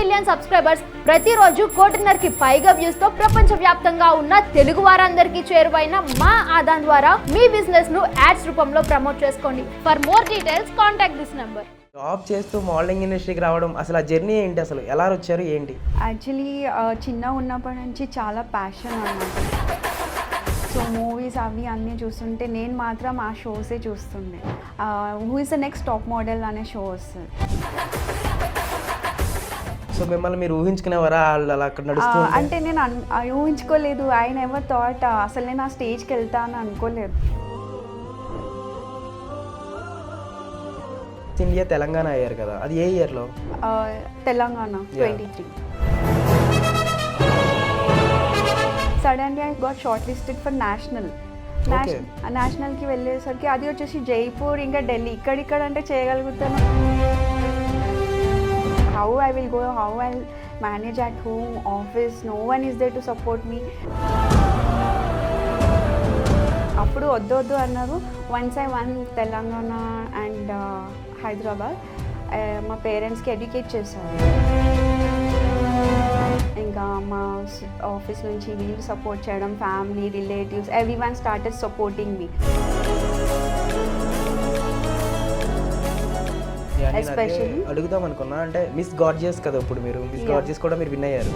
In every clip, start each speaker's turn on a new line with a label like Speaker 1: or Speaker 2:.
Speaker 1: Million subscribers ప్రతిరోజు కోటిన్నరకి పైగా వ్యూస్తో ప్రపంచ వ్యాప్తంగా ఉన్న తెలుగు వారందరికీ చేరువైన మా ఆదాన్ ద్వారా మీ బిజినెస్ను యాడ్స్ రూపంలో ప్రమోట్ చేసుకోండి. For more details contact this number
Speaker 2: job చేస్తూ మోడలింగ్ ఇండస్ట్రీకి రావడం అసలు ఆ జర్నీ ఏంటి? అసలు ఎలా వచ్చారు? ఏంటి?
Speaker 3: యాక్చువల్లీ చిన్న ఉన్నప్పటి నుంచి చాలా ప్యాషన్ అన్నమాట. సో మూవీస్ అవి అన్నీ చూస్తుంటే నేను మాత్రం ఆ షోసే చూస్తుండే. Who is the next top model అనే షో వస్తుంది.
Speaker 2: సో మిమ్మల్ని మీరు ఊహించుకునేవారా? వాళ్ళు అలా అక్కడ నడుస్తూ?
Speaker 3: అంటే నేను ఊహించుకోలేదు. ఆయన ఎవర్ థాట్ అసలు నేను ఆ స్టేజ్కి వెళ్తాను అనుకోలేదు.
Speaker 2: ఇండియా తెలంగాణ అయ్యారు కదా. అది ఏ ఇయర్లో
Speaker 3: Telangana twenty three suddenly I got shortlisted for national నేషనల్కి వెళ్ళేసరికి అది వచ్చేసి జైపూర్ ఇంకా ఢిల్లీ. ఇక్కడిక్కడ అంటే చేయగలుగుతాను. How I will go how I manage at home office no one is there to support me అప్పుడు వద్దు వద్దు అన్నారు. Once I won Telangana and uh, Hyderabad మా పేరెంట్స్కి ఎడ్యుకేట్ చేశారు. ఇంకా మా ఆఫీస్ నుంచి వీళ్ళు సపోర్ట్ చేయడం family relatives every one
Speaker 2: started supporting me
Speaker 3: Especially-
Speaker 2: అడుగుదాం అనుకున్నా. అంటే మిస్ గార్జియస్ కదా ఇప్పుడు మీరు. మిస్. గార్జియస్ కూడా మీరు విన్ అయ్యారు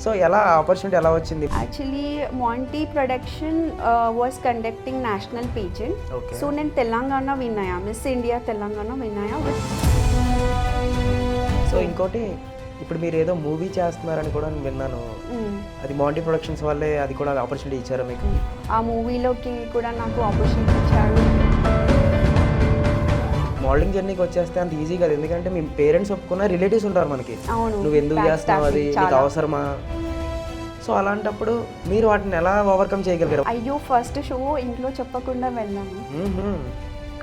Speaker 2: సో ఎలా ఆపర్చునిటీ ఎలా వచ్చింది?
Speaker 3: Actually Monty production was conducting national
Speaker 2: pageant.
Speaker 3: So నేను తెలంగాణ విన్ అయ్యా మిస్ ఇండియా తెలంగాణ విన్ అయ్యా
Speaker 2: సో ఇంకోటి ఇప్పుడు మీరు ఏదో మూవీ చేస్తున్నారని కూడా నేను విన్నాను. అది మాంటీ ప్రొడక్షన్స్ వాళ్ళే అది కూడా ఆపర్చునిటీ ఇచ్చారా మీకు?
Speaker 3: ఆ మూవీలోకి కూడా నాకు ఆపర్చునిటీ ఇచ్చాడు
Speaker 2: మోడలింగ్ జర్నీకి వచ్చేస్తే అంత ఈజీ కాదు. ఎందుకంటే మీ పేరెంట్స్ ఒప్పుకున్న రిలేటివ్స్ ఉంటారు మనకి.
Speaker 3: అవును.
Speaker 2: నువ్వు ఎందుకు చేస్తున్నావు అది? నీకు. అవసరమా? సో అలాంటప్పుడు మీరు వాటిని ఎలా ఓవర్కమ్ చేయగలిగారు?
Speaker 3: అయ్యో ఫస్ట్ షో ఇంట్లో చెప్పకుండా వెళ్ళాను.
Speaker 2: మ్మ్హ్మ్.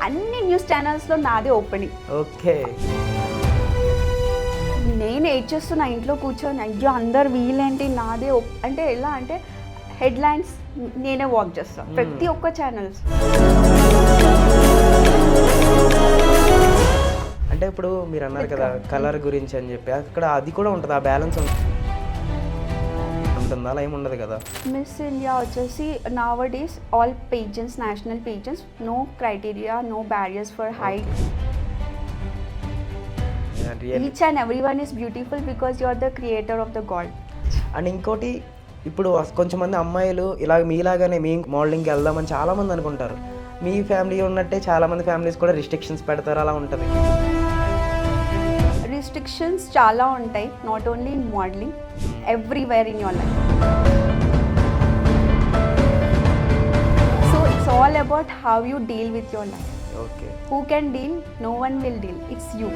Speaker 3: అన్ని న్యూస్ ఛానల్స్లో నాదే ఓపెనింగ్
Speaker 2: ఓకే.
Speaker 3: నేను ఏడ్ చేస్తున్నా ఇంట్లో కూర్చొని అయ్యో అందరు వీలేంటి నాదే అంటే ఎలా అంటే హెడ్లైన్స్ నేనే వాక్ చేస్తాను ప్రతి ఒక్క ఛానల్స్
Speaker 2: అంటే ఇప్పుడు మీరు అన్నారు కదా కలర్ గురించి అని చెప్పి. అక్కడ అది కూడా ఉంటుంది ఆ బ్యాలెన్స్ ఉంటుందా? అలా ఏమి ఉండదు కదా.
Speaker 3: మిస్ ఇండియా వచ్చేసి nowadays all pageants national pageants no criteria no barriers for
Speaker 2: height
Speaker 3: each and every one is beautiful because you are the creator of the god
Speaker 2: and ఇంకోటి ఇప్పుడు కొంచెం మంది అమ్మాయిలు ఇలా మీలాగానే మీ మోడలింగ్కి వెళ్దామని చాలా మంది అనుకుంటారు. మీ ఫ్యామిలీ ఉన్నట్టే చాలా మంది ఫ్యామిలీస్ కూడా రిస్ట్రిక్షన్స్ పెడతారు అలా ఉంటుంది.
Speaker 3: రిస్ట్రిక్షన్స్ చాలా ఉంటాయి not only in modelling everywhere in your life so it's all about how you deal with your life
Speaker 2: okay
Speaker 3: who can deal no one will deal it's you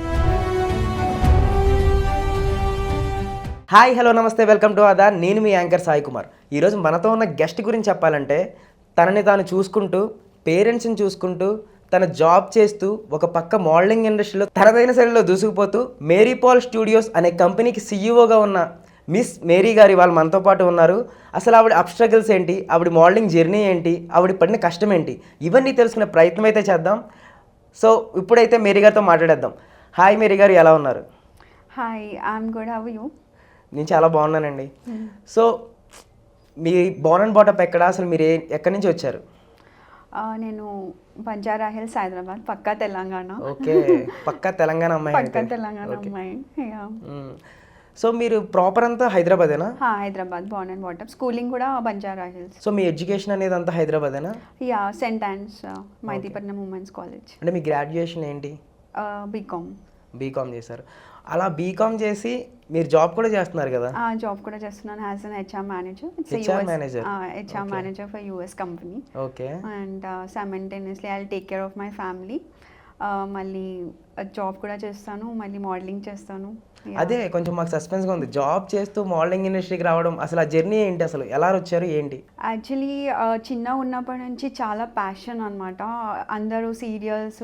Speaker 2: hi hello నమస్తే welcome to అదా నేను మీ anchor Sai Kumar. ఈరోజు మనతో ఉన్న guest గురించి చెప్పాలంటే తనని తాను చూసుకుంటూ పేరెంట్స్ని చూసుకుంటూ తన జాబ్ చేస్తూ ఒక పక్క మోడలింగ్ ఇండస్ట్రీలో తనదైన శైలిలో దూసుకుపోతూ మేరీ పాల్ స్టూడియోస్ అనే కంపెనీకి సీఈఓగా ఉన్న మిస్ మేరీ గారి వాళ్ళు మనతో పాటు ఉన్నారు. అసలు ఆవిడ అబ్స్ట్రగల్స్ ఏంటి? ఆవిడ మోడలింగ్ జర్నీ ఏంటి? ఆవిడ పడిన కష్టం ఏంటి? ఇవన్నీ తెలుసుకునే ప్రయత్నం అయితే చేద్దాం. సో ఇప్పుడైతే మేరీ గారితో మాట్లాడేద్దాం. హాయ్ మేరీ గారు ఎలా ఉన్నారు?
Speaker 3: Hi I'm good how you?
Speaker 2: నేను చాలా బాగున్నానండి. సో మీ బోర్న్ అండ్ బాటప్ ఎక్కడ? అసలు మీరు ఎక్కడి నుంచి వచ్చారు?
Speaker 3: నేను బంజారా హిల్స్ హైదరాబాద్ పక్కా తెలంగాణ.
Speaker 2: ఓకే పక్కా తెలంగాణ అమ్మాయి
Speaker 3: పక్కా. తెలంగాణ. అమ్మాయి.
Speaker 2: సో మీరు ప్రాపర్ అంతా హైదరాబాదేనా?
Speaker 3: హా, Hyderabad born and brought up schooling కూడా బంజారా హిల్స్
Speaker 2: సో మీ ఎడ్యుకేషన్ అనేది అంతా హైదరాబాదేనా?
Speaker 3: Yeah Saint Ann's Mehdipatnam women's college
Speaker 2: అంటే మీ గ్రాడ్యుయేషన్ ఏంటి?
Speaker 3: బీకామ్
Speaker 2: బీకామ్ చేశారు. అలా బీకామ్ చేసి మీరు జాబ్ కూడా చేస్తున్నారు కదా?
Speaker 3: జాబ్ కూడా చేస్తున్నాను. As an HR manager
Speaker 2: HR manager. HR.
Speaker 3: Manager for US company
Speaker 2: okay
Speaker 3: and simultaneously I take care of my family మళ్ళీ జాబ్ కూడా చేస్తాను మళ్ళీ మోడలింగ్ చేస్తాను.
Speaker 2: అదే కొంచెం మాకు సస్పెన్స్గా ఉంది. జాబ్ చేస్తూ మోడలింగ్ ఇండస్ట్రీకి రావడం అసలు ఆ జర్నీ ఏంటి అసలు? ఎలా వచ్చారు? ఏంటి?
Speaker 3: యాక్చువల్లీ చిన్న ఉన్నప్పటి నుంచి చాలా ప్యాషన్ అనమాట అందరూ సీరియల్స్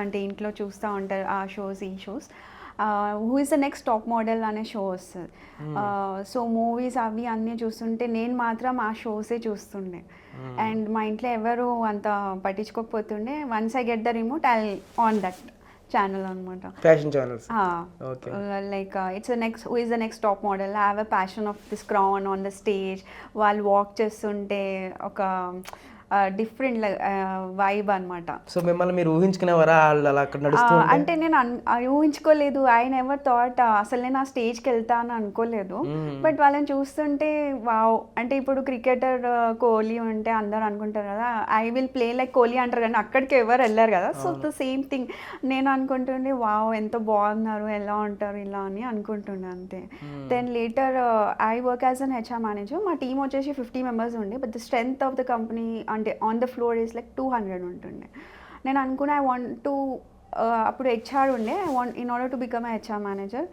Speaker 3: అంటే ఇంట్లో చూస్తూ ఉంటారు. ఆ షోస్ ఈ shows who is the next top model అనే షో వస్తుంది. సో మూవీస్ అవి అన్నీ చూస్తుంటే నేను మాత్రం ఆ షోసే చూస్తుండే. అండ్ మా ఇంట్లో ఎవరు అంత పట్టించుకోకపోతుండే. Once I get the remote I on that channel అనమాట
Speaker 2: fashion channels Okay.
Speaker 3: Like it's next who is the next top model have a passion of this crown on the stage వాళ్ళు walk చేస్తుంటే ఒక different vibe అనమాట
Speaker 2: so మిమ్మల్ని మీరు ఊహించుకునేవారా? వాళ్ళు అలా అక్కడ?
Speaker 3: అంటే నేను అన్- ఊహించుకోలేదు. ఆయన ఎవర్ థాట్ అసలు నేను ఆ స్టేజ్కి వెళ్తాను అనుకోలేదు. బట్ వాళ్ళని చూస్తుంటే వావ్ అంటే ఇప్పుడు క్రికెటర్ కోహ్లీ ఉంటే అందరు అనుకుంటారు కదా I will play like Kohli అంటారు కానీ అక్కడికి ఎవరు వెళ్ళారు కదా. సో ద సేమ్ థింగ్ నేను అనుకుంటుండే వావ్ ఎంత బాగున్నారు ఎలా ఉంటారు ఇలా అని అనుకుంటుండే అంతే. Then later I work as an HR manager మా టీం వచ్చేసి ఫిఫ్టీ మెంబర్స్ ఉండే. But the strength of the company అంటే on the floor is like two hundred ఉంటుండే. నేను అనుకున్నా ఐ వాంట్ టు అప్పుడు హెచ్ఆర్ ఉండే. I want in order to become HR manager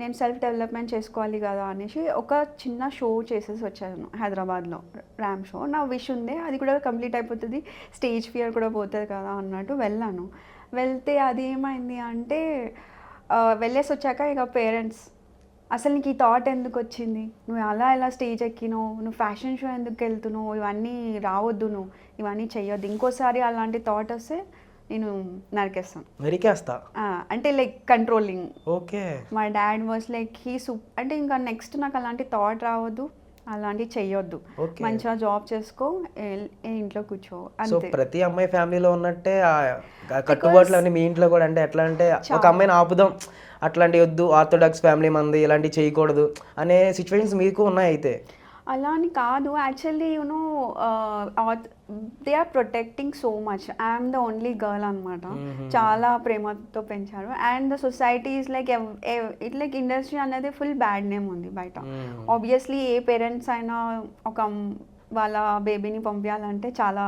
Speaker 3: నేను సెల్ఫ్ డెవలప్మెంట్ చేసుకోవాలి కదా అనేసి ఒక చిన్న షో చేసేసి వచ్చాను హైదరాబాద్లో. ర్యామ్ షో నా విష్ ఉంది అది కూడా కంప్లీట్ అయిపోతుంది. స్టేజ్ ఫియర్ కూడా పోతుంది కదా అన్నట్టు వెళ్ళాను. వెళ్తే అది ఏమైంది అంటే వెళ్ళేసి వచ్చాక ఇక పేరెంట్స్ అసలు నీకు ఈ థాట్ ఎందుకు వచ్చింది? నువ్వు అలా ఎలా స్టేజ్ ఎక్కినావు? నువ్వు ఫ్యాషన్ షో ఎందుకు వెళ్తున్నావు? ఇవన్నీ రావద్దు నువ్వు. ఇవన్నీ చెయ్యొద్దు. ఇంకోసారి అలాంటి థాట్ వస్తే నేను నరికేస్తాను.
Speaker 2: నరికేస్తా?
Speaker 3: అంటే లైక్ కంట్రోలింగ్
Speaker 2: ఓకే.
Speaker 3: మా dad was like he soup అంటే ఇంకా నెక్స్ట్ నాకు అలాంటి థాట్ రావద్దు. అలాంటివి చెయ్యొద్దు. మంచిగా జాబ్ చేసుకో ఇంట్లో కూర్చో.
Speaker 2: సో ప్రతి అమ్మాయి ఫ్యామిలీలో ఉన్నట్టే కట్టుబాట్లు అన్ని మీ ఇంట్లో కూడా అంటే ఎట్లా అంటే ఒక అమ్మాయిని ఆపుదాం. అట్లాంటి వద్దు ఆర్థోడాక్స్ ఫ్యామిలీ మంది ఇలాంటివి చేయకూడదు అనే సిచ్యువేషన్స్ మీకు ఉన్నాయి అయితే?
Speaker 3: అలా అని కాదు. Actually you know they are protecting so much I'm the only girl అనమాట చాలా ప్రేమతో పెంచారు. And the society is like it like industry అనేది ఫుల్ బ్యాడ్ నేమ్ ఉంది బయట. ఆబ్వియస్లీ ఏ పేరెంట్స్ అయినా ఒక వాళ్ళ బేబీని పంపించాలంటే చాలా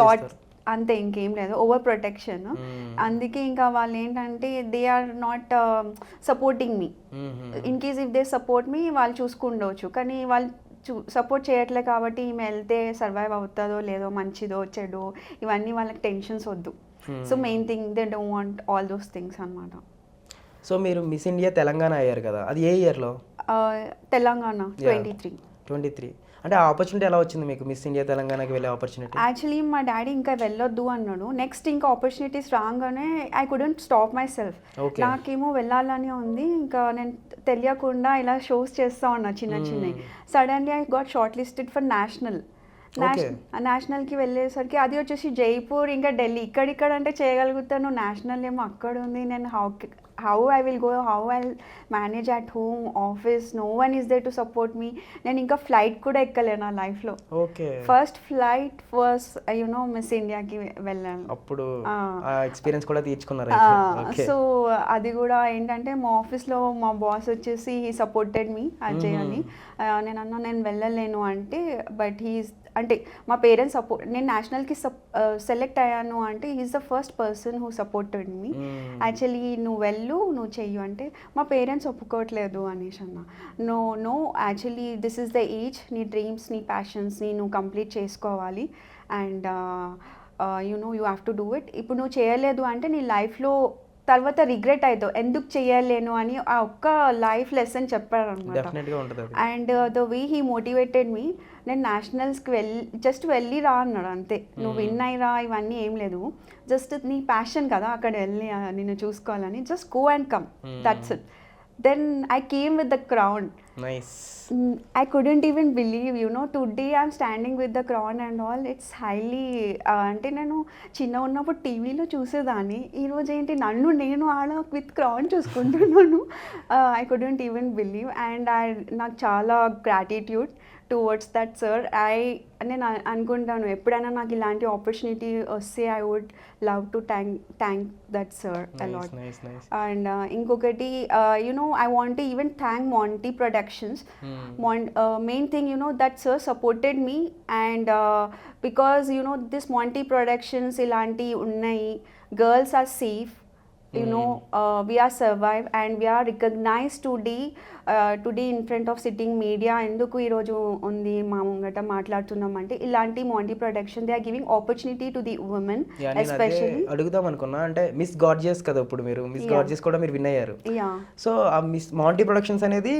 Speaker 3: థాట్. అంతే ఇంకేం లేదు. ఓవర్ ప్రొటెక్షన్ అందుకే ఇంకా వాళ్ళు ఏంటంటే they are not supporting me in case if they support me వాళ్ళు చూసుకుండవచ్చు కానీ వాళ్ళు చూ సపోర్ట్ చేయట్లే కాబట్టి ఈమె వెళ్తే సర్వైవ్ అవుతుందో లేదో మంచిదో చెడో ఇవన్నీ వాళ్ళకి టెన్షన్స్ వద్దు. So main thing they don't want all those things అనమాట
Speaker 2: సో మీరు మిస్ ఇండియా తెలంగాణ అయ్యారు కదా? అది ఏ ఇయర్లో
Speaker 3: Telangana twenty three
Speaker 2: twenty three అంటే ఆ ఆపర్చునిటీ ఎలా వచ్చింది మీకు మిస్ ఇండియా తెలంగాణకి వెళ్ళే ఆపర్చునిటీ
Speaker 3: యాక్చువల్లీ మా డాడీ ఇంకా వెళ్ళొద్దు అన్నాడు. నెక్స్ట్ ఇంకా ఆపర్చునిటీస్ రాగానే I couldn't stop myself. నాకేమో వెళ్ళాలని ఉంది. ఇంకా నేను తెలియకుండా ఇలా షోస్ చేస్తా ఉన్నా చిన్న చిన్నవి suddenly I got shortlisted for national నేషనల్కి వెళ్ళేసరికి అది వచ్చేసి జైపూర్ ఇంకా ఢిల్లీ. ఇక్కడిక్కడ అంటే చేయగలుగుతాను. నేషనల్ ఏమో అక్కడ ఉంది నేను how how I will go how I manage at home office no one is there to support me నేను ఇంకా ఫ్లైట్ కూడా ఎక్కలేను నా లైఫ్లో
Speaker 2: okay
Speaker 3: first flight was you know Miss ఇండియాకి వెళ్ళాను.
Speaker 2: అప్పుడు ఎక్స్పీరియన్స్ కూడా తీర్చుకున్నారు
Speaker 3: సో అది కూడా ఏంటంటే మా ఆఫీస్లో మా బాస్ వచ్చేసి హీ సపోర్టెడ్ మీ అజయ్ అని. ఆ, నేను అన్నా నేను వెళ్ళలేను అంటే బట్ హీస్ అంటే మా పేరెంట్స్ సపోర్ట్ నేను నేషనల్కి సెలెక్ట్ అయ్యాను అంటే he's the first person who supported me actually నువ్వు వెళ్ళు నువ్వు చెయ్యు అంటే మా పేరెంట్స్ ఒప్పుకోవట్లేదు అనేసి అన్న. No no actually this is the age నీ డ్రీమ్స్ నీ ప్యాషన్స్ని నువ్వు కంప్లీట్ చేసుకోవాలి. And you know you have to do it ఇప్పుడు నువ్వు చేయలేదు అంటే నీ లైఫ్లో తర్వాత రిగ్రెట్ అవుతావు ఎందుకు చేయలేను అని ఆ ఒక్క లైఫ్ లెసన్ చెప్పారు అనమాట and the way he motivated me నేను నేషనల్స్కి వెళ్ళి జస్ట్ వెళ్ళి రా అన్నాడు అంతే. నువ్వు విన్ అయ్యిరా ఇవన్నీ ఏం లేదు. జస్ట్ నీ ప్యాషన్ కదా అక్కడ వెళ్ళి నిన్ను చూసుకోవాలని. Just go and come that's it then I came with the
Speaker 2: crown
Speaker 3: I couldn't even believe you know today I'm standing with the crown and all it's highly అంటే నేను చిన్న ఉన్నప్పుడు టీవీలో చూసేదాన్ని. ఈరోజు ఏంటి? నన్ను నేను ఆడ విత్ క్రౌన్ చూసుకుంటున్నాను. I couldn't even believe and I నాకు చాలా gratitude towards that sir I నేను అనుకుంటాను. ఎప్పుడైనా నాకు ఇలాంటి ఆపర్చునిటీ వస్తే I would love to thank thank that sir
Speaker 2: a lot
Speaker 3: and ఇంకొకటి you know I want even thank Monty productions main thing you know that sir supported me and because you know this Monty productions ఇలాంటివి ఉన్నాయి. Girls are safe you know uh, we are survive and we are recognized today uh, today in front of sitting media. ఎందుకు ఈరోజు ఉంది మా ముంగట మాట్లాడుతున్నాం అంటే ఇలాంటి Monty production they are giving opportunity
Speaker 2: to the women
Speaker 3: especially
Speaker 2: అడుగుదాం అనుకున్నా. అంటే మిస్ గార్జియస్ కదా ఇప్పుడు మీరు. మిస్. గార్జియస్ కూడా మీరు విన్ అయ్యారు సో ఆ మిస్ మాంటీ ప్రొడక్షన్స్ అనేది.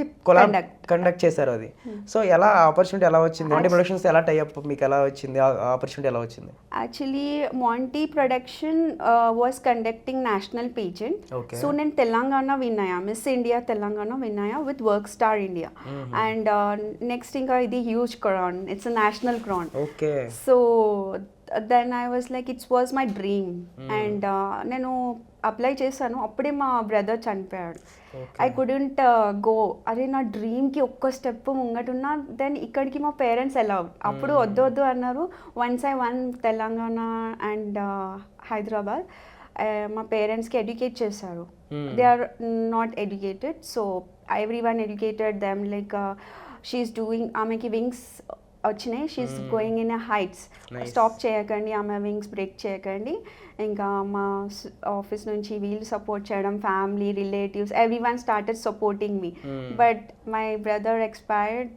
Speaker 2: కండక్ట్ చేశారు అది. సో ఎలా ఆపర్చునిటీ ఎలా వచ్చింది? మాంటీ ప్రొడక్షన్స్ ఎలా టైఅప్ మీకు ఎలా వచ్చింది? ఆపర్చునిటీ ఎలా వచ్చింది?
Speaker 3: Actually, Monty Production uh, was conducting national
Speaker 2: pageant.
Speaker 3: So నేను తెలంగాణ విన్నాయా? Miss India Telangana విన్నాయా? With work star India and next ఇంకా ఇది huge crown it's national crown
Speaker 2: okay
Speaker 3: so then I was like it's was my dream and uh, నేను apply చేశాను. అప్పుడే మా brother చనిపోయాడు. I couldn't go అదే నా డ్రీమ్కి ఒక్క స్టెప్ ముంగటున్నా దెన్ ఇక్కడికి మా పేరెంట్స్ ఎలా అప్పుడు వద్దు వద్దు అన్నారు. Once I won Telangana and Hyderabad మా పేరెంట్స్కి ఎడ్యుకేట్ చేశారు. They are not educated so every one educated them like she's doing ఆమెకి వింగ్స్ వచ్చినాయి she's going in
Speaker 2: heights.
Speaker 3: Stop చేయకండి ఆమె వింగ్స్ బ్రేక్ చేయకండి. ఇంకా మా ఆఫీస్ నుంచి వీళ్ళు సపోర్ట్ చేయడం
Speaker 2: family
Speaker 3: relatives every one started
Speaker 2: supporting me. But my brother expired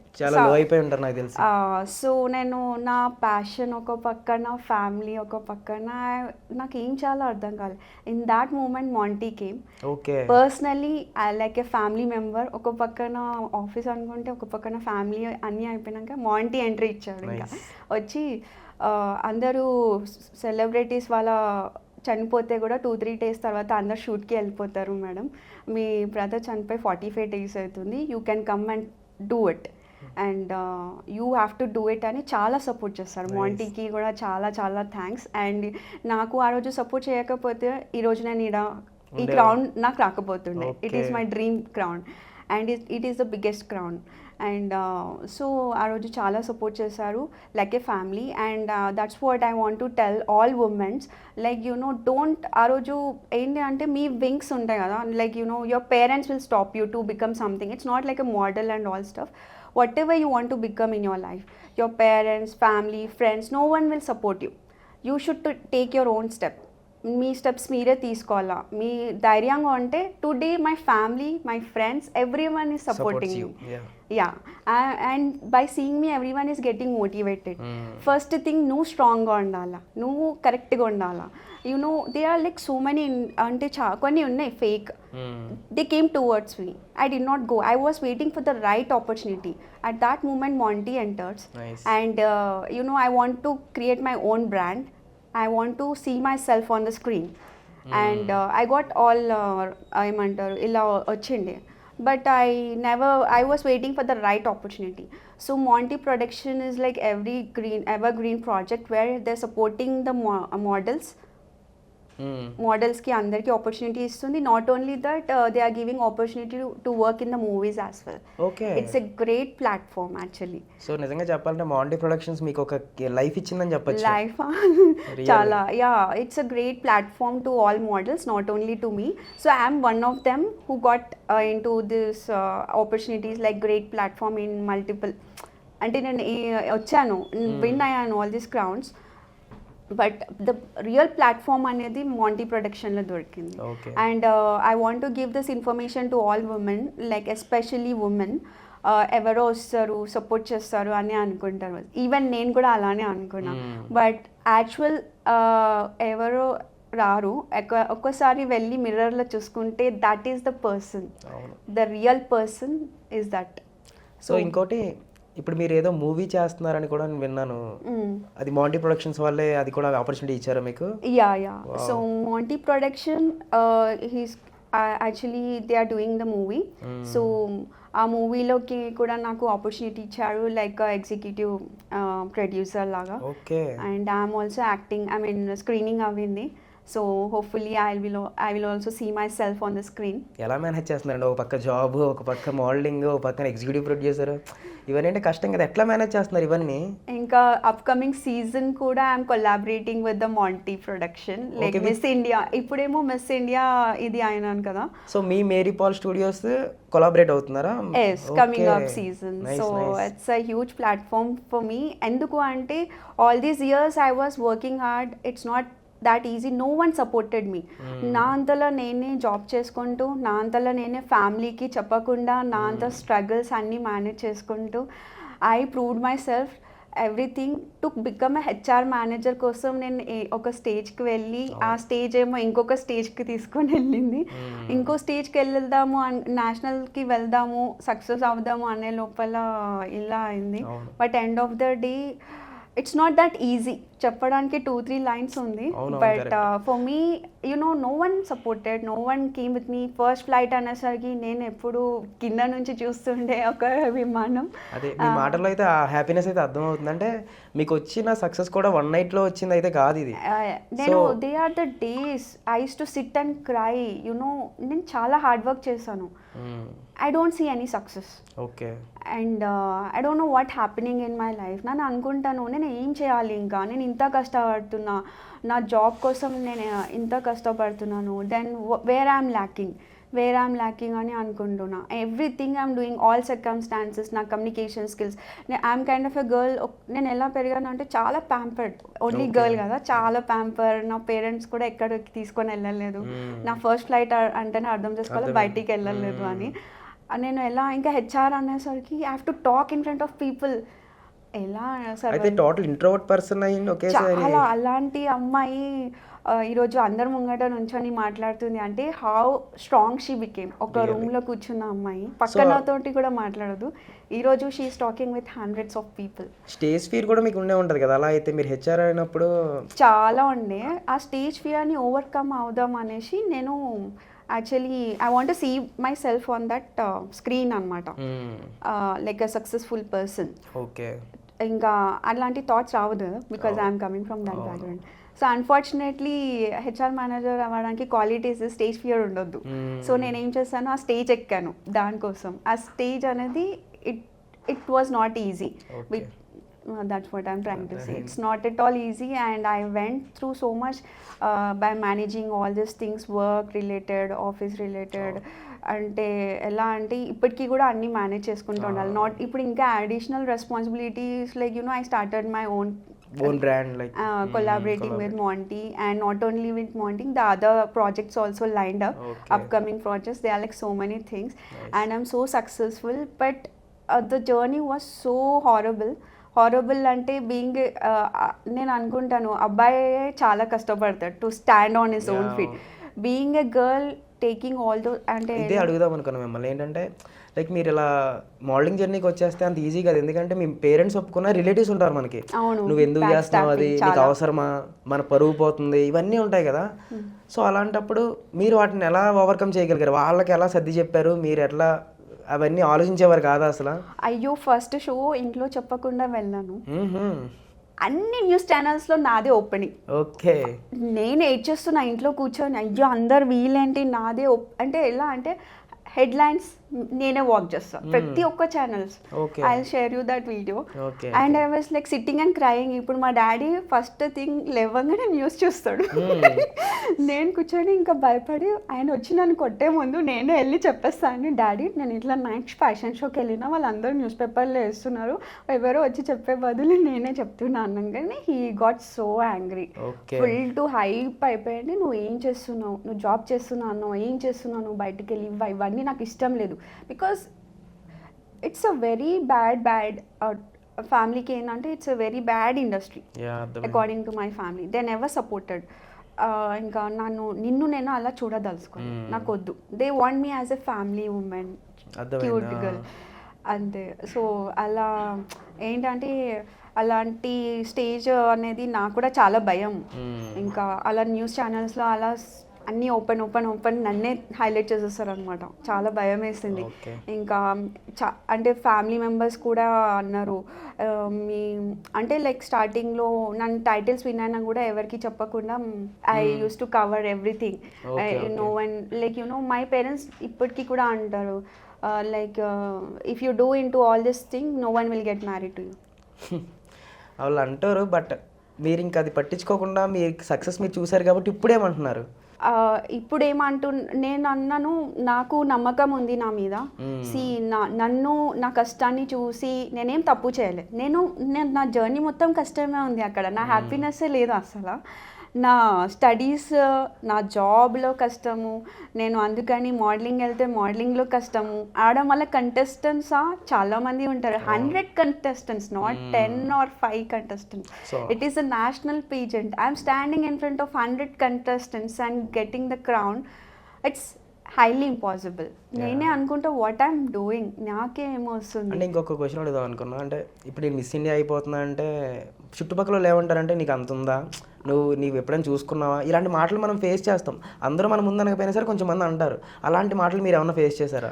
Speaker 3: so నేను నా ప్యాషన్ ఒక పక్కన ఫ్యామిలీ ఒక పక్కన నాకు ఏం చాలా అర్థం కాలేదు in that moment Monty
Speaker 2: came
Speaker 3: personally I like a family member ఒక పక్కన ఆఫీస్ అనుకుంటే ఒక పక్కన ఫ్యామిలీ అన్నీ అయిపోయినాక మాంటీ ఎంట్రీ ఇచ్చాడు ఇంకా. వచ్చి అందరూ సెలబ్రిటీస్ వాళ్ళ చనిపోతే కూడా టూ త్రీ డేస్ తర్వాత అందరు షూట్కి వెళ్ళిపోతారు మేడం. మీ బ్రదర్ చనిపోయి ఫార్టీ ఫైవ్ డేస్ అవుతుంది. You can come and do it. And you have to do it అని చాలా సపోర్ట్ చేస్తారు. మాంటీకి కూడా చాలా చాలా థ్యాంక్స్. అండ్ నాకు ఆ రోజు సపోర్ట్ చేయకపోతే ఈరోజు నేను ఈడ ఈ క్రౌన్ నాకు రాకపోతుండే.
Speaker 2: It
Speaker 3: is. My dream crown. And it is the biggest crown. And so ఆ రోజు చాలా సపోర్ట్ చేశారు like a family and that's what I want to tell all women's like you know don't ఆ రోజు ఏంటి అంటే మీ వింగ్స్ ఉంటాయి కదా. Like you know your parents will stop you to become something it's not like a model and all stuff whatever you want to become in your life your parents family friends no one will support you you should to take your own step మీ steps మీరే తీసుకోవాలా మీ ధైర్యంగా ఉంటే today my family my friends every one is supporting you yeah and by seeing me every one is getting motivated first thing నువ్వు స్ట్రాంగ్గా ఉండాలా నువ్వు కరెక్ట్గా ఉండాలా you know they are like so many అంటే చా కొన్ని ఉన్నాయి fake towards me. I did not go. I was waiting for the right opportunity. At that moment, Monty enters.
Speaker 2: Nice.
Speaker 3: And, uh, you know, I want to create my own brand. I want to see myself on the screen. Mm. And uh, I got all uh, I'm under illa uh, achinde. But I never, I was waiting for the right opportunity. So Monty Production is like every green, evergreen project where they're supporting the mo- models మోడల్స్కి అందరికీ opportunity ఇస్తుంది. Not only that they are giving opportunity to work in the movies as well
Speaker 2: okay
Speaker 3: it's a great platform actually
Speaker 2: so నిజంగా చెప్పాలంటే Monty productions మీకు ఒక life ఇచ్చిందని చెప్పొచ్చు.
Speaker 3: Life? చాలా. Yeah it's a great platform to all models not only to me so I'm one of them who got into this opportunities like great platform in multiple అంటే నేను వచ్చాను win అయ్యాను all these crowns but the real platform అనేది Monty ప్రొడక్షన్లో దొరికింది. And I want to give this information to all women like especially women ఎవరో వస్తారు support చేస్తారు అని అనుకుంటారు. ఈవెన్ నేను కూడా అలానే అనుకున్నా.
Speaker 2: Hmm.
Speaker 3: బట్ యాక్చువల్ ఎవరో రారు ఒక్కసారి వెళ్ళి మిర్రర్లో చూసుకుంటే that is the
Speaker 2: person
Speaker 3: the real person is that
Speaker 2: so ఇంకోటి ఇప్పుడు మీరు ఏదో మూవీ చేస్తున్నారని కూడా నేను విన్నాను. అది మాంటీ ప్రొడక్షన్స్ వాళ్ళే అది కూడా ఆపర్చునిటీ ఇచ్చారా మీకు?
Speaker 3: Monty Production, uh, he's uh, actually they are doing the movie.
Speaker 2: Mm.
Speaker 3: So ఆ మూవీలోకి కూడా నాకు ఆపర్చునిటీ ఇచ్చారు లైక్ ఎగ్జిక్యూటివ్ ప్రొడ్యూసర్ లాగా.
Speaker 2: Okay
Speaker 3: and I'm also acting I mean screening అవ్వింది. So hopefully I will I will also see myself on the screen
Speaker 2: ఎలా manage చేస్తున్నారండి? ఒక పక్క జాబ్ ఒక పక్క మోడలింగ్ ఒక పక్కన ఎగ్జిక్యూటివ్ ప్రొడ్యూసర్ ఇవన్నీ అంటే కష్టం కదా. ఎట్లా మేనేజ్ చేస్తున్నారు ఇవన్నీ?
Speaker 3: ఇంకా అప్కమింగ్ సీజన్ కూడా I'm collaborating with the Monty
Speaker 2: production like
Speaker 3: miss India ఇప్పుడేమో మిస్ ఇండియా ఇది అయినాను కదా.
Speaker 2: సో మీ మేరీ పాల్ స్టూడియోస్ కొలాబరేట్ అవుతున్నారా?
Speaker 3: Yes coming up season so it's a huge platform for me ఎందుకు అంటే all these years I was working hard it's not that easy no one supported me నా అంతలో నేనే job చేసుకుంటూ నా అంతలో నేనే ఫ్యామిలీకి చెప్పకుండా నా అంత స్ట్రగుల్స్ అన్నీ మేనేజ్ చేసుకుంటూ I proved myself everything to become a HR manager కోసం నేను ఏ- ఒక స్టేజ్కి వెళ్ళి ఆ స్టేజ్ ఏమో ఇంకొక స్టేజ్కి తీసుకొని వెళ్ళింది. ఇంకో స్టేజ్కి వెళ్దాము నేషనల్కి వెళ్దాము సక్సెస్ అవుదాము అనే లోపల ఇలా అయింది. But end of the day it's not that easy చెప్పడానికి టూ త్రీ లైన్స్ ఉంది.
Speaker 2: But.
Speaker 3: For me you know no one supported no one came with me first flight అనేసరికి నేను ఎప్పుడు కింద నుంచి చూస్తుండే ఒక విమానం.
Speaker 2: అదే మీ మాటల్లో అయితే ఆ హ్యాపీనెస్ అయితే అర్థమవుతుంది అంటే మీకు వచ్చిన సక్సెస్ కూడా వన్ నైట్లో వచ్చింది అయితే కాదు ఇది.
Speaker 3: Uh, నేను they are the days I to sit and cry no నేను చాలా హార్డ్ వర్క్ చేశాను. I don't see any success
Speaker 2: okay
Speaker 3: and I don't know what happening in my life నన్ను అనుకుంటాను నేను ఏం చేయాలి ఇంకా? నేను ఇంత కష్టపడుతున్నా నా జాబ్ కోసం నేను ఇంత కష్టపడుతున్నాను then where I'm lacking where I'm lacking అని అనుకుంటున్నా. Everything I'm doing all circumstances నా communication skills I'm kind of a girl నేను ఎలా పెరిగాను అంటే చాలా ప్యాంపర్డ్ ఓన్లీ. గర్ల్ కదా. చాలా ప్యాంపర్ నా పేరెంట్స్ కూడా ఎక్కడికి తీసుకొని వెళ్ళలేదు.
Speaker 2: Hmm.
Speaker 3: నా ఫస్ట్ ఫ్లైట్ అంటేనే అర్థం చేసుకోవాలి. బయటికి వెళ్ళలేదు
Speaker 2: Hmm.
Speaker 3: అని. నేను ఎలా ఇంకా హెచ్ఆర్ అనేసరికి I have to talk in front of people ఎలా
Speaker 2: అయితే టోటల్ ఇంట్రోవర్ట్ పర్సన్ అయ్యింది ఒకేసారి.
Speaker 3: చాలా అలాంటి అమ్మాయి ఈరోజు అందరి ముంగట నుంచొని మాట్లాడుతుంది. అంటే హౌ స్ట్రాంగ్ షీ బికేమ్ ఒక
Speaker 2: Really?
Speaker 3: రూమ్లో కూర్చున్న అమ్మాయి. పక్కన
Speaker 2: So-
Speaker 3: తోటి కూడా మాట్లాడదు. ఈరోజు she's talking with hundreds of people
Speaker 2: stage fear కూడా మీకు ఉండే ఉంటుంది కదా. అలా అయితే మీరు హెచ్ఆర్ అయినప్పుడు
Speaker 3: చాలా ఉండే. ఆ స్టేజ్ ఫియర్ని ఓవర్కమ్ అవుదాం అనేసి నేను actually I want see myself on that screen అనమాట like a successful person
Speaker 2: okay
Speaker 3: ఇంకా అలాంటి థాట్స్ రావద్దు because I'm coming from
Speaker 2: that.
Speaker 3: Background so unfortunately HR manager అవ్వడానికి క్వాలిటీస్ స్టేజ్ ఫియర్ ఉండొద్దు.
Speaker 2: Hmm.
Speaker 3: సో నేను ఏం చేశాను? ఆ స్టేజ్ ఎక్కాను దానికోసం. ఆ స్టేజ్ అనేది it it was not easy
Speaker 2: Okay.
Speaker 3: that's what i'm trying to say it's not at all easy and i went through so much uh, by managing all these things work related office related అంటే ఎలా అంటే ఇప్పటికీ కూడా అన్ని manage చేసుకుంటూ ఉండాలి
Speaker 2: Ah.
Speaker 3: Not ఇప్పుడు ఇంకా additional responsibilities like you know I started my own
Speaker 2: own brand like
Speaker 3: uh, collaborating with Monty and not only with Monty, the other projects also lined up,
Speaker 2: Okay.
Speaker 3: upcoming projects. There are like so many things,
Speaker 2: Nice.
Speaker 3: and I'm so successful. But uh, the journey was so horrible. Horrible అంటే being నేను అనుకుంటాను అబ్బాయి చాలా కష్టపడతాడు to stand on his
Speaker 2: own.
Speaker 3: Feet being a girl taking all those అంటే
Speaker 2: ఇదే అడుగుదాం అనుకున్నాం మిమ్మల్ని. ఏంటంటే లైక్ మీరు ఇలా మోడలింగ్ జర్నీకి వచ్చేస్తే అంత ఈజీ కాదు. ఎందుకంటే మీ పేరెంట్స్ ఒప్పుకున్న రిలేటివ్స్ ఉంటారు మనకి. నువ్వు ఎందుకు చేస్తున్నావు అది? నీకు. అవసరమా? మన పరువు పోతుంది. ఇవన్నీ ఉంటాయి కదా. సో అలాంటప్పుడు మీరు వాటిని ఎలా ఓవర్కమ్ చేయగలిగారు? వాళ్ళకి ఎలా సర్ది చెప్పారు? మీరు ఎట్లా అవన్నీ ఆలోచించేవారు కాదా అసలు?
Speaker 3: అయ్యో ఫస్ట్ షో ఇంట్లో చెప్పకుండా వెళ్ళాను. అన్ని న్యూస్ ఛానల్స్లో నాదే ఓపెనింగ్
Speaker 2: ఓకే.
Speaker 3: నేను ఏడ్ చేస్తున్నా ఇంట్లో కూర్చొని అయ్యో అందరు వీలేంటి నాదే అంటే ఎలా అంటే హెడ్లైన్స్ నేనే వాక్ చేస్తాను ప్రతి ఒక్క channels. I share you that
Speaker 2: video
Speaker 3: and I was like sitting and crying ఇప్పుడు మా డాడీ ఫస్ట్ థింగ్ లేవంగానే న్యూస్ చూస్తాడు. నేను కూర్చొని ఇంకా భయపడి ఆయన వచ్చి నన్ను కొట్టే ముందు నేనే వెళ్ళి చెప్పేస్తాను డాడీ నేను ఇట్లా నైట్ ఫ్యాషన్ షోకి వెళ్ళినా వాళ్ళందరూ న్యూస్ పేపర్లో వేస్తున్నారు. ఎవరో వచ్చి చెప్పే బదులు నేనే చెప్తున్నా అన్నగానే he got so
Speaker 2: angry.
Speaker 3: Full to hype అయిపోయింది. నువ్వు ఏం చేస్తున్నావు? నువ్వు జాబ్ చేస్తున్నావు ఏం చేస్తున్నావు? నువ్వు బయటికి వెళ్ళి ఇవ్వ ఇవన్నీ నాకు ఇష్టం లేదు. Because it's a very bad bad ఫ్యామిలీకి ఏంటంటే it's a very
Speaker 2: bad industry
Speaker 3: according to my family they never supported ఇంకా నన్ను నిన్ను నేను అలా చూడదలుచుకోను. నాకు వద్దు they want me as a
Speaker 2: family
Speaker 3: women
Speaker 2: cute.
Speaker 3: Girl అంతే. సో అలా ఏంటంటే అలాంటి స్టేజ్ అనేది నాకు కూడా చాలా భయం.
Speaker 2: Hmm.
Speaker 3: ఇంకా అలా న్యూస్ ఛానల్స్లో అలా అన్నీ ఓపెన్ ఓపెన్ ఓపెన్ నన్నే హైలైట్ చేసేస్తారు అనమాట చాలా భయం వేసింది. ఇంకా చా అంటే ఫ్యామిలీ మెంబర్స్ కూడా అన్నారు. "ఆ, మీ అంటే లైక్ స్టార్టింగ్లో నన్ను టైటిల్స్ విన్నాను కూడా ఎవరికి చెప్పకుండా I use to
Speaker 2: cover
Speaker 3: everything.
Speaker 2: No.
Speaker 3: One like you know my parents ఇప్పటికీ కూడా అంటారు. Like if you do into all this thing no one will get married to you.
Speaker 2: వాళ్ళు అంటారు బట్ మీరు ఇంకా అది పట్టించుకోకుండా మీ సక్సెస్ మీరు చూసారు కాబట్టి ఇప్పుడేమంటున్నారు?
Speaker 3: ఇప్పుడు ఏమంటు నేను అన్నాను నాకు నమ్మకం ఉంది నా మీద. సి నా నన్ను నా కష్టాన్ని చూసి నేనేం తప్పు చేయలేదు నేను నా జర్నీ మొత్తం కష్టమే ఉంది అక్కడ. నా హ్యాపీనెస్సే లేదు అసలు. నా స్టడీస్ నా జాబ్లో కష్టము నేను అందుకని మోడలింగ్ వెళ్తే మోడలింగ్లో కష్టము. ఆడ మళ్ళీ కంటెస్టెంట్సా చాలామంది ఉంటారు. Hundred contestants not ten or five
Speaker 2: contestants
Speaker 3: it is a national pageant. I'm standing in front of 100 contestants and getting the crown. It's highly impossible. నేనే అనుకుంటా వాట్ ఐమ్ డూయింగ్ నాకే ఏమో వస్తుంది
Speaker 2: అంటే ఇంకొక క్వశ్చన్ అడుగుదాం అనుకున్నా. అంటే ఇప్పుడు నేను మిస్ ఇండియా అయిపోతున్నా అంటే చుట్టుపక్కల ఏమంటారంటే నీకు అంత ఉందా? నువ్వు నీవు ఎప్పుడైనా చూసుకున్నావా? ఇలాంటి మాటలు మనం ఫేస్ చేస్తాం. అందరూ మన ముందు అనకపోయినా సరే కొంచెం మంది అంటారు. అలాంటి మాటలు మీరు ఏమన్నా ఫేస్ చేశారా?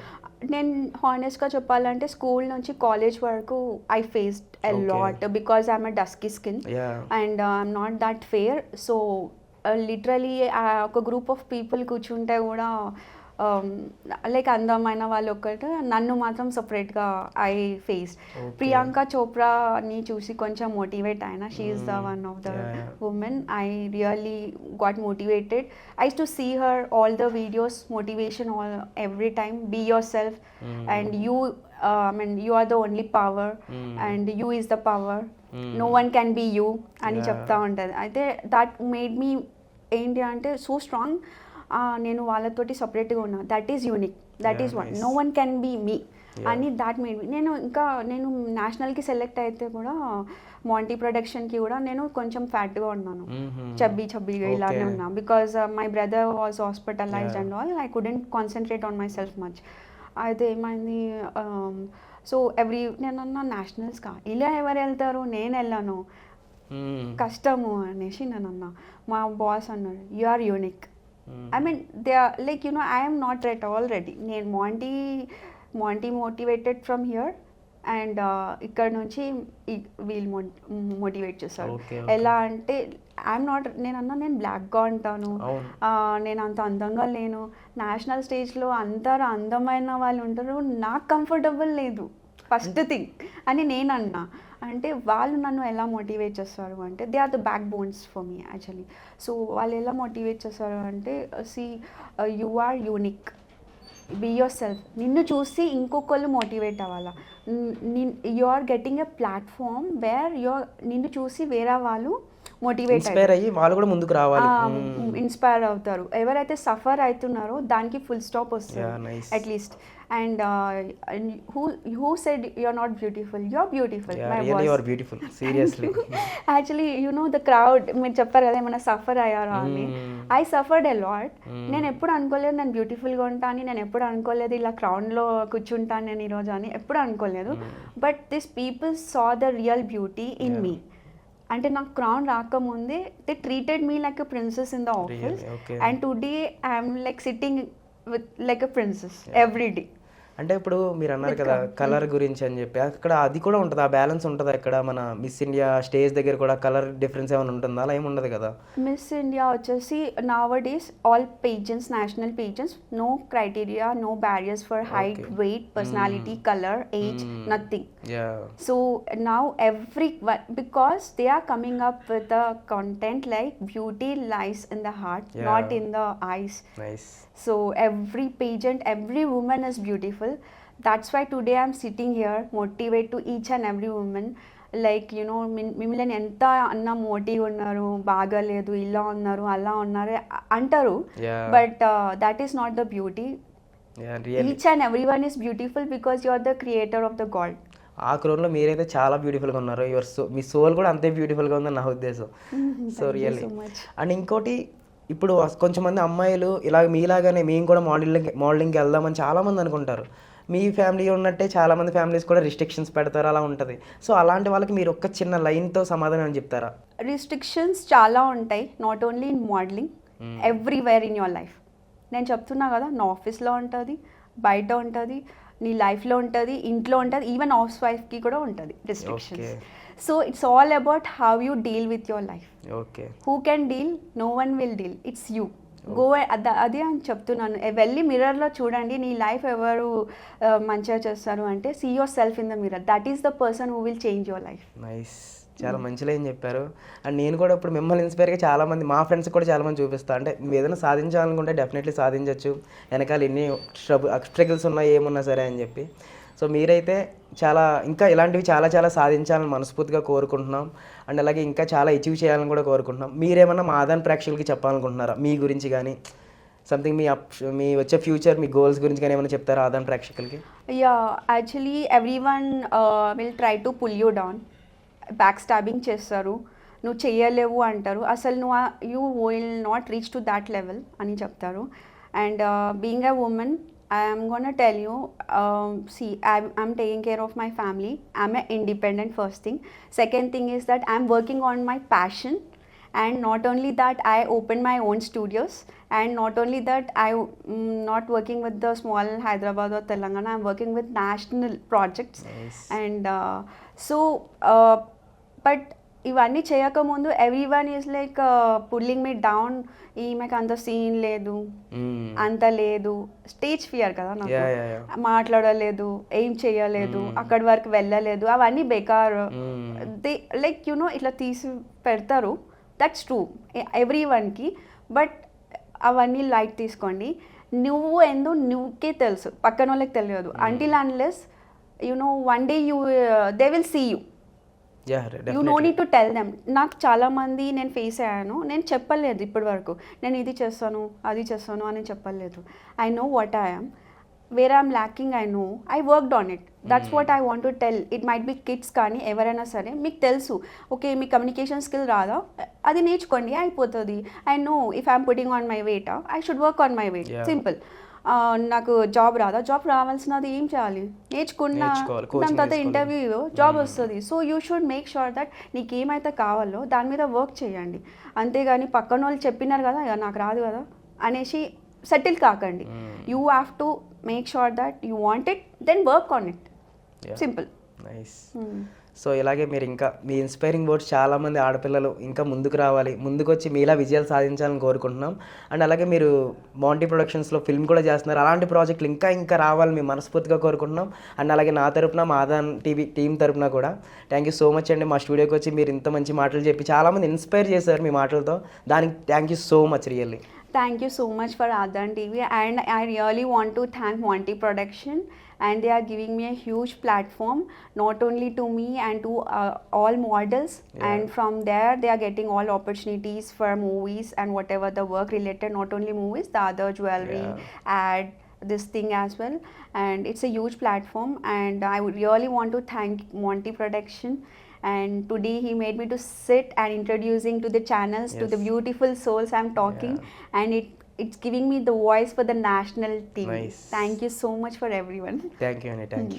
Speaker 3: నేను హానెస్ట్గా చెప్పాలంటే స్కూల్ నుంచి కాలేజ్ వరకు I
Speaker 2: faced
Speaker 3: a. Lot because I'm a dusky
Speaker 2: skin
Speaker 3: and I'm not that fair so literally ఒక గ్రూప్ ఆఫ్ పీపుల్ కూర్చుంటే కూడా లైక్ అందమైన వాళ్ళు ఒకటి నన్ను మాత్రం సపరేట్గా ఐ ఫేస్ ప్రియాంక చోప్రా చోప్రాని చూసి కొంచెం మోటివేట్ అయినా she's the one
Speaker 2: of the
Speaker 3: women I really got motivated I to see her all the videos motivation all every time be yourself and you I mean you are the only power and you is the power no one can be you అని చెప్తా ఉంటుంది. అయితే that made me ఏంటి అంటే so strong నేను వాళ్ళతోటి సపరేట్గా ఉన్నా that
Speaker 2: is
Speaker 3: unique that
Speaker 2: is
Speaker 3: one. No one can be
Speaker 2: me.
Speaker 3: అని దాట్ మేడ్ మీ నేను ఇంకా నేను నేషనల్కి సెలెక్ట్ అయితే కూడా మాంటీ ప్రొడక్షన్కి కూడా నేను కొంచెం ఫ్యాట్గా ఉన్నాను. చబ్బీ చబ్బీగా ఇలానే. ఉన్నా because my brother
Speaker 2: was
Speaker 3: hospitalized. And all I couldn't concentrate on myself much అయితే ఏమైంది సో ఎవ్రీ నేను అన్నా నేషనల్స్గా ఇలా ఎవరు వెళ్తారు నేను వెళ్ళాను
Speaker 2: Mm.
Speaker 3: కష్టము అనేసి నేను అన్నా మా బాస్ అన్నాడు you
Speaker 2: are
Speaker 3: unique. I mean they are like you know I'm not ret already నేను Monty Monty motivated from here and ఇక్కడ నుంచి వీళ్ళు మోటివేట్ చేస్తారు. ఎలా అంటే ఐఎమ్ నాట్ నేను అన్నా నేను బ్లాక్గా ఉంటాను. నేను అంత అందంగా లేను. నేషనల్ స్టేజ్లో అందరు అందమైన వాళ్ళు ఉంటారు నాకు కంఫర్టబుల్ లేదు. ఫస్ట్ థింగ్ అని నేను అన్నా అంటే వాళ్ళు నన్ను ఎలా మోటివేట్ చేస్తారు అంటే they are the backbones for me actually. So వాళ్ళు ఎలా మోటివేట్ చేస్తారు అంటే see you are unique be yourself నిన్ను చూసి ఇంకొకళ్ళు మోటివేట్ అవ్వాలా? You are getting a platform where your నిన్ను చూసి వేరే వాళ్ళు మోటివేట్
Speaker 2: ఇన్స్పైర్ అయ్యి వాళ్ళు కూడా ముందుకు రావాలి.
Speaker 3: ఇన్స్పైర్ అవుతారు. ఎవరైతే సఫర్ అవుతున్నారో దానికి ఫుల్ స్టాప్ వస్తుంది. At least. And who who said you are
Speaker 2: not beautiful you are beautiful beautiful. Seriously.
Speaker 3: Actually you know the crowd మీరు చెప్పారు కదా ఏమైనా సఫర్ అయ్యారా అని. I suffered a
Speaker 2: lot.
Speaker 3: నేను ఎప్పుడు అనుకోలేదు నేను బ్యూటిఫుల్గా ఉంటా అని నేను ఎప్పుడు అనుకోలేదు ఇలా క్రౌన్లో కూర్చుంటాను నేను ఈరోజు అని ఎప్పుడు అనుకోలేదు but this people saw the real beauty
Speaker 2: in.
Speaker 3: Me అంటే నాకు క్రౌన్ రాకముందే they treated me like princess in
Speaker 2: the office.
Speaker 3: And today I'm like sitting with like a princess every day
Speaker 2: అంటే ఇప్పుడు మీరు అన్నారు కదా. కలర్ గురించి అని చెప్పి అక్కడ అది కూడా ఉంటుంది ఆ బ్యాలెన్స్ ఉంటుంది అక్కడ మన మిస్ ఇండియా స్టేజ్ దగ్గర కూడా కలర్ డిఫరెన్స్ ఏమైనా ఉంటుందా అలా ఏమి ఉండదు కదా
Speaker 3: మిస్ ఇండియా వచ్చేసి nowadays all pageants national pageants no criteria no barriers
Speaker 2: for
Speaker 3: height. Weight personality colour
Speaker 2: age.
Speaker 3: Nothing
Speaker 2: yeah
Speaker 3: So now everyone, because they are coming up with the content like beauty lies in the heart, not
Speaker 2: Yeah.
Speaker 3: in the eyes.
Speaker 2: Nice
Speaker 3: So every pageant, every beautiful. That's why today I'm sitting here, motivate to each and every woman. Like you know మిమ్మల్ని ఎంత అన్న motive ఉన్నారు బాగాలేదు ఇలా ఉన్నారు అలా ఉన్నారు అంటారు. But that is not
Speaker 2: the beauty
Speaker 3: each and every one is beautiful because you are the creator of the god
Speaker 2: ఆ క్రోన్లో మీరైతే చాలా బ్యూటిఫుల్గా ఉన్నారు యువర్ సో మీ సోల్ కూడా అంతే బ్యూటిఫుల్గా ఉందని నా ఉద్దేశం సో రియల్లీ. అండ్ ఇంకోటి ఇప్పుడు అస్- కొంచెం మంది అమ్మాయిలు ఇలా మీలాగానే మేము కూడా మోడలింగ్ మోడలింగ్కి వెళ్దామని చాలామంది అనుకుంటారు. మీ ఫ్యామిలీ ఉన్నట్టే చాలామంది ఫ్యామిలీస్ కూడా రిస్ట్రిక్షన్స్ పెడతారు అలా ఉంటుంది. సో అలాంటి వాళ్ళకి మీరు ఒక్క చిన్న లైన్తో సమాధానం అని చెప్తారా?
Speaker 3: రిస్ట్రిక్షన్స్ చాలా ఉంటాయి not only in modeling everywhere in your life నేను చెప్తున్నా కదా నా ఆఫీస్లో ఉంటుంది బయట ఉంటుంది నీ లైఫ్లో ఉంటుంది ఇంట్లో ఉంటుంది ఈవెన్ హౌస్ వైఫ్కి కూడా ఉంటుంది
Speaker 2: restrictions.
Speaker 3: So it's all about how you deal with your life
Speaker 2: okay
Speaker 3: who can deal no one will deal it's you go అదే అని చెప్తున్నాను. వెళ్ళి మిర్రర్లో చూడండి. నీ లైఫ్ ఎవరు మంచిగా చేస్తారు అంటే see yourself in the mirror that is the person who will change your life
Speaker 2: nice చాలా మంచిగా ఏం చెప్పారు. అండ్ నేను కూడా ఇప్పుడు మిమ్మల్ని ఇన్స్పైర్గా చాలా మంది మా ఫ్రెండ్స్ కూడా చాలా మంది చూపిస్తా. అంటే నువ్వు ఏదైనా సాధించాలనుకుంటే డెఫినెట్లీ సాధించవచ్చు వెనకాల ఎన్ని స్ట్రగుల్స్ ఉన్నా ఏమున్నా సరే అని చెప్పి. సో మీరైతే చాలా ఇంకా ఇలాంటివి చాలా చాలా సాధించాలని మనస్ఫూర్తిగా కోరుకుంటున్నాం. అండ్ అలాగే ఇంకా చాలా అచీవ్ చేయాలని కూడా కోరుకుంటున్నాం. మీరేమన్నా మాదాన్ ప్రేక్షకులకి చెప్పాలనుకుంటున్నారా? మీ గురించి కానీ సంథింగ్ మీ అప్ మీ వచ్చే ఫ్యూచర్ మీ గోల్స్ గురించి కానీ ఏమైనా చెప్తారా ఆదాన్ ప్రేక్షకులకి?
Speaker 3: Yeah actually every one will try to pull you down back stabbing చేస్తారు. నువ్వు చేయలేవు అంటారు. అసలు నువ్వు you will not reach to that level అని చెప్తారు. And being a women I'm gonna tell you. Um, see, I'm, I'm taking care of my family. I'm an independent first thing. Second thing is that I'm working on my passion, and not only that, I open my own studios. And not only that, I mm, not working with the small Hyderabad or Telangana. I'm working with national projects.
Speaker 2: Nice.
Speaker 3: And uh, so, uh, but ఇవన్నీ చేయకముందు every one is like pulling me down ఈమెకు అంత scene లేదు.
Speaker 2: మ్మ్.
Speaker 3: అంత లేదు. Stage fear కదా నాకు. మాట్లాడలేదు. ఏం చేయలేదు. అక్కడి వరకు వెళ్ళలేదు. అవన్నీ బేకార్. దే లైక్ యునో ఇట్లా తీసి పెడతారు. దట్స్ ట్రూ ఎవ్రీ వన్కి బట్ అవన్నీ లైట్ తీసుకోండి. నువ్వు ఎందు నువ్వుకే తెలుసు. పక్కన వాళ్ళకి తెలియదు until unless you know one day you they will
Speaker 2: see
Speaker 3: you you
Speaker 2: know.
Speaker 3: Need to tell them నాకు చాలామంది నేను ఫేస్ అయ్యాను. నేను చెప్పలేదు ఇప్పటి వరకు నేను ఇది చేస్తాను అది చేస్తాను అని చెప్పలేదు. I know what I'm where I'm lacking I know I worked on it that's what I want to tell it might be kids కానీ ఎవరైనా సరే మీకు తెలుసు. ఓకే మీ కమ్యూనికేషన్ స్కిల్ రాదా? అది నేర్చుకోండి అయిపోతుంది. I know if I'm putting on my weight I should work on my
Speaker 2: weight.
Speaker 3: Simple నాకు జాబ్ రాదా? జాబ్ రావాల్సినది ఏం చేయాలి? నేర్చుకున్న దాని తర్వాత. ఇంటర్వ్యూ జాబ్ వస్తుంది. So you should make sure that నీకు ఏమైతే కావాలో దాని మీద వర్క్ చేయండి. అంతేగాని పక్కన వాళ్ళు చెప్పినారు కదా నాకు రాదు కదా అనేసి సెటిల్ కాకండి. You have to make sure that you want it then work on
Speaker 2: it.
Speaker 3: Simple
Speaker 2: nice so ఇలాగే మీరు ఇంకా మీ ఇన్స్పైరింగ్ వర్డ్స్ చాలామంది ఆడపిల్లలు ఇంకా ముందుకు రావాలి. ముందుకు వచ్చి మీలా విజయాలు సాధించాలని కోరుకుంటున్నాం. అండ్ అలాగే మీరు మౌంటీ ప్రొడక్షన్స్లో ఫిల్మ్ కూడా చేస్తున్నారు. అలాంటి ప్రాజెక్టులు ఇంకా ఇంకా రావాలని మేము మనస్ఫూర్తిగా కోరుకుంటున్నాం. అండ్ అలాగే నా తరపున మా ఆదాన్ టీవీ టీం తరపున కూడా థ్యాంక్ యూ సో మచ్ అండి. మా స్టూడియోకి వచ్చి మీరు ఇంత మంచి మాటలు చెప్పి చాలామంది ఇన్స్పైర్ చేశారు మీ మాటలతో. దానికి thank you so much really
Speaker 3: thank you so much for Aadhan TV and I really want to thank Monty production and they are giving me a huge platform, not only to me and to uh, all models, and from there they are getting all opportunities for movies and whatever the work related, not only movies, the other jewelry, ad, this thing as well, and it's a huge platform, and I would really want to thank Monty Production. And today he made me to sit and introducing to the channels to the beautiful souls I'm talking, and it it's giving me the voice for the national team.
Speaker 2: Nice.
Speaker 3: Thank you so much for everyone.
Speaker 2: Thank you, Annie. Thank hmm. you.